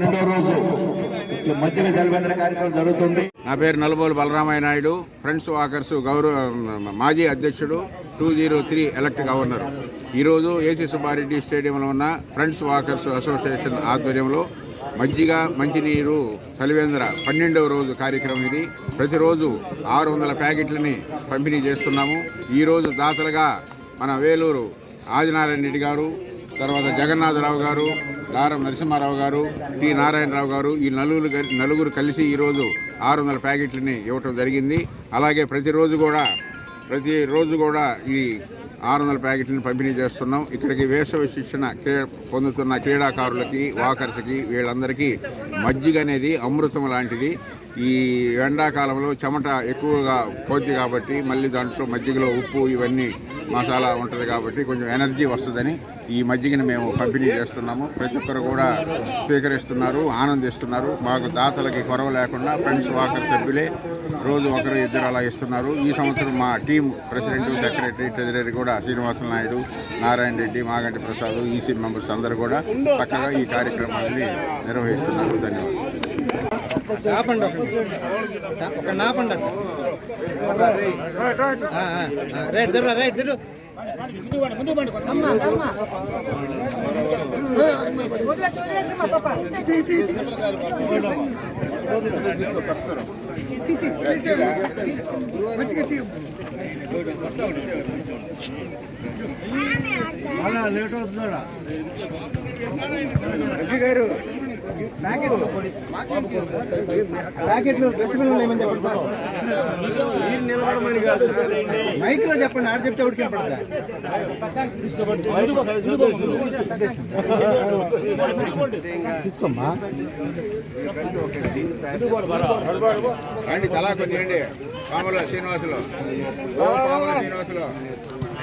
పన్నెండవ రోజు ఈ జలవేంద్ర కార్యక్రమం జరుగుతుంది. నా పేరు నలుబోలు బలరామయ్య నాయుడు. ఫ్రెండ్స్ వాకర్స్ గౌరవ మాజీ అధ్యక్షుడు two zero three elect governor. ఈరోజు ఏసీ సుబ్బారెడ్డి స్టేడియంలో ఉన్న ఫ్రెండ్స్ వాకర్స్ అసోసియేషన్ ఆధ్వర్యంలో మజ్జిగ మంచినీరు చలివేంద్ర పన్నెండవ రోజు కార్యక్రమం ఇది. ప్రతిరోజు ఆరు వందల ప్యాకెట్లని పంపిణీ చేస్తున్నాము. ఈరోజు దాతలుగా మన వేలూరు ఆదినారాయణ రెడ్డి గారు తర్వాత జగన్నాథరావు గారు దారం నరసింహారావు గారు టి నారాయణరావు గారు ఈ నలుగురు నలుగురు కలిసి ఈరోజు ఆరు వందల ప్యాకెట్లని ఇవ్వటం జరిగింది. అలాగే ప్రతిరోజు కూడా ప్రతిరోజు కూడా ఈ ఆరు వందల ప్యాకెట్లను పంపిణీ చేస్తున్నాం. ఇక్కడికి వేసవి శిక్షణ పొందుతున్న క్రీడాకారులకి వాకర్స్కి వీళ్ళందరికీ మజ్జిగ అనేది అమృతం లాంటిది. ఈ ఎండాకాలంలో చెమట ఎక్కువగా పోద్ది కాబట్టి మళ్ళీ దాంట్లో మజ్జిగలో ఉప్పు ఇవన్నీ మసాలా ఉంటుంది కాబట్టి కొంచెం ఎనర్జీ వస్తుందని ఈ మజ్జిగని మేము పంపిణీ చేస్తున్నాము. ప్రతి ఒక్కరు కూడా స్వీకరిస్తున్నారు ఆనందిస్తున్నారు. మాకు దాతలకి కొరవ లేకుండా ఫ్రెండ్స్ వాకర్ సభ్యులే రోజు ఒకరు ఇద్దరు అలా ఇస్తున్నారు. ఈ సంవత్సరం మా టీం ప్రెసిడెంట్ సెక్రటరీ ట్రెజరీ కూడా శ్రీనివాస నాయుడు నారాయణ రెడ్డి మాగంటి ప్రసాద్ ఈసీ మెంబర్స్ అందరూ కూడా చక్కగా ఈ కార్యక్రమాన్ని నిర్వహిస్తున్నారు. ధన్యవాదాలు. ఆపండి ఒక ఒక నాపండి రైట్ తిర్రా రైట్ తిరు వదిలేసి వదిలేసి పాప లేట్ అవుతున్నాడా? గారు ప్యాకెట్లు ప్యాకెట్లు డస్ట్బిన్ ఏమని చెప్పండి సార్. మీరు నిలబడమని కాదు మైక్లో చెప్పండి ఆడ చెప్తే ఉడికి తీసుకోమ్మా. రండి తలా కొన్ని రండి పాముల శ్రీనివాసులు శ్రీనివాసులు.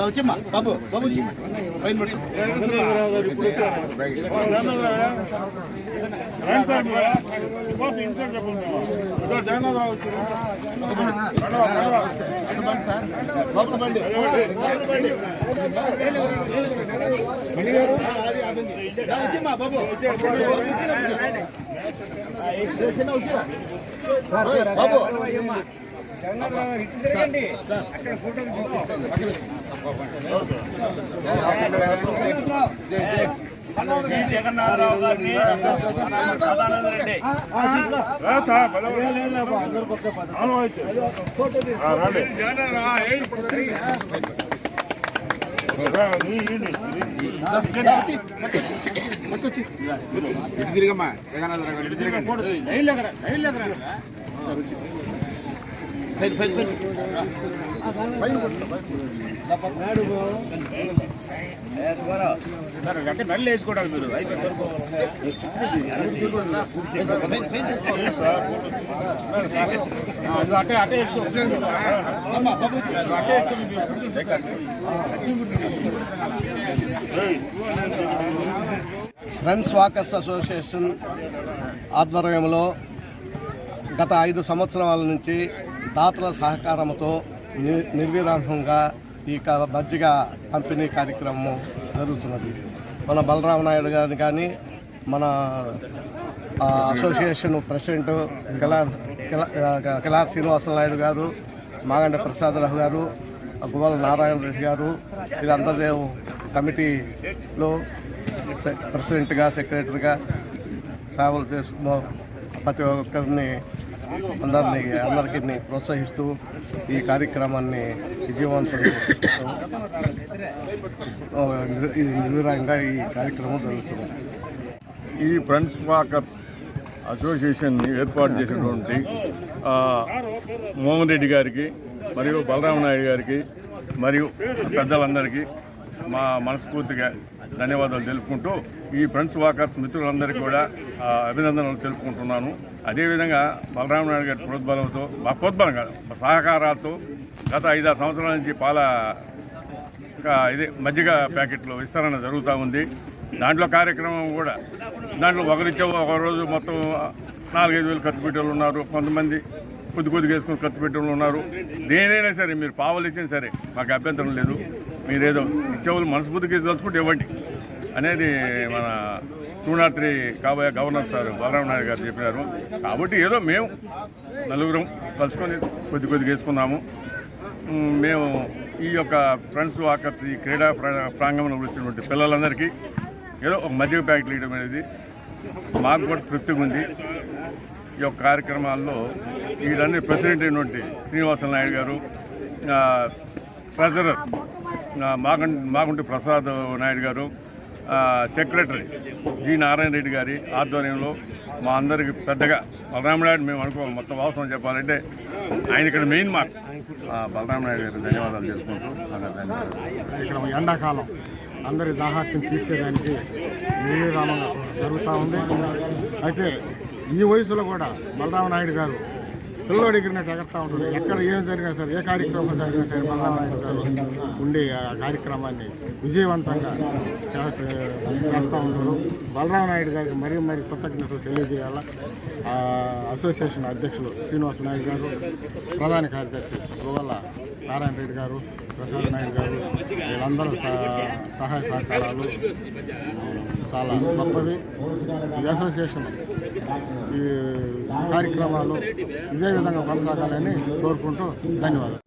వచ్చిమ్మా బాబు బాబు పైన పట్టుకో బాబు బండి గారు బాబు చిన్న వచ్చిరా బాబు సార్ అక్కడ ఫోటో జగన్నాథరావు గారిని సదానంద రెడ్డి రా. సార్, బలవంతం. అవును, అయితే. ఆ, రండి. రా, నీ, నీ, నీ. ఇటు తిరిగమ్మా జగన్నాథరావు గారు ఇటు తిరగండి ఫైన్ ఫైన్ ఫైన్ సార్, అంటే మెడలు వేసుకోవడాలి మీరు వేసుకో వేసుకో ఫ్రెండ్స్ వాకర్స్ అసోసియేషన్ ఆధ్వర్యంలో గత ఐదు సంవత్సరాల నుంచి దాతల సహకారంతో ని- నిర్విరామంగా ఈ క- మజ్జిగ పంపిణీ కార్యక్రమం జరుగుతున్నది. మన బలరామ నాయుడు గారిని కానీ మన అసోసియేషన్ ప్రెసిడెంట్ కిలార్ కిలా- ఆ, శ్రీనివాస నాయుడు గారు మాగండ ప్రసాదరావు గారు గువల నారాయణ రెడ్డి గారు వీళ్ళందరి కమిటీలో ప్రెసిడెంట్గా సెక్రటరీగా సేవలు చేస్తూ ప్రతి ఒక్కరిని అందరినీ అందరికీ ప్రోత్సహిస్తూ ఈ కార్యక్రమాన్ని విజయవంతం చేస్తూ, ఇది ఈ కార్యక్రమం జరుగుతుంది. ఈ ఫ్రెండ్స్ వాకర్స్ అసోసియేషన్ ఏర్పాటు చేసినటువంటి మోహన్ రెడ్డి గారికి మరియు బలరామ నాయుడు గారికి మరియు పెద్దలందరికీ మా మనస్ఫూర్తిగా ధన్యవాదాలు తెలుపుకుంటూ ఈ ఫ్రెండ్స్ వాకర్స్ మిత్రులందరికీ కూడా అభినందనలు తెలుపుకుంటున్నాను. అదేవిధంగా బలరామ నాయుడు గారి ప్రోద్బలంతో మా ప్రోద్బలం కాదు మా సహకారాలతో గత ఐదారు సంవత్సరాల నుంచి పాల ఇదే ఇది మజ్జిగ ప్యాకెట్లు విస్తరణ జరుగుతూ ఉంది. దాంట్లో కార్యక్రమం కూడా దాంట్లో ఒకరిచ్చే ఒక రోజు మొత్తం నాలుగైదు వేలు ఖర్చు పెట్టే వాళ్ళు ఉన్నారు. కొంతమంది కొద్ది కొద్దిగా వేసుకుని ఖర్చు పెట్టే వాళ్ళు ఉన్నారు. దేనైనా సరే మీరు పావులు ఇచ్చినా సరే మాకు అభ్యంతరం లేదు. మీరేదో ఇచ్చేవాళ్ళు మనస్ఫూర్తికి తలుచుకుంటే ఇవ్వండి. అనేది మన టూ నాట్ త్రీ కాబోయే గవర్నర్ సార్ బాలరామ నాయుడు గారు చెప్పినారు. కాబట్టి ఏదో మేము నలుగురం కలుసుకొని కొద్ది కొద్దిగా వేసుకున్నాము మేము ఈ యొక్క ఫ్రెండ్స్ వాకర్స్ ఈ క్రీడా ప్రా- ప్రాంగణంలో వచ్చినటువంటి పిల్లలందరికీ ఏదో ఒక మధ్య ప్యాకెట్లు ఇవ్వడం అనేది మాకు కూడా తృప్తిగా ఉంది. ఈ యొక్క కార్యక్రమాల్లో వీళ్ళన్ని ప్రెసిడెంట్ అయినటువంటి శ్రీనివాస నాయుడు గారు ట్రెజరర్ మాగం మాగుంటి ప్రసాద్ నాయుడు గారు సెక్రటరీ జి నారాయణ రెడ్డి గారి ఆధ్వర్యంలో మా అందరికి పెద్దగా బలరామనాయుడు మేము అనుకోవాలి. మొత్తం అవసరం చెప్పాలంటే ఆయన ఇక్కడ మెయిన్ మార్క్ బలరామనాయుడు గారికి ధన్యవాదాలు తెలుపుకుంటూ ఇక్కడ ఎండాకాలం అందరి దాహార్తిని తీర్చేదానికి నిర్విరామంగా జరుగుతూ ఉంది. అయితే ఈ వయసులో కూడా బలరామ నాయుడు గారు పిల్లలు ఎగిరినట్టు ఎగరుతూ ఉంటుంది ఎక్కడ ఏం జరిగినా సరే ఏ కార్యక్రమం జరిగినా సరే బలరామ నాయుడు గారు ఉండి ఆ కార్యక్రమాన్ని విజయవంతంగా చేస్తూ ఉంటారు. బలరామ నాయుడు గారికి మరీ మరీ కృతజ్ఞతలు తెలియజేయాల. ఆ అసోసియేషన్ అధ్యక్షులు శ్రీనివాస నాయుడు గారు ప్రధాన కార్యదర్శి గోవల్ల నారాయణ రెడ్డి గారు ప్రసాద్ నాయుడు గారు వీళ్ళందరూ సహ- సహాయ సహకారాలు చాలా గొప్పవి. ఈ అసోసియేషన్ ఈ కార్యక్రమాలు ఇదే విధంగా కొనసాగాలని కోరుకుంటూ ధన్యవాదాలు.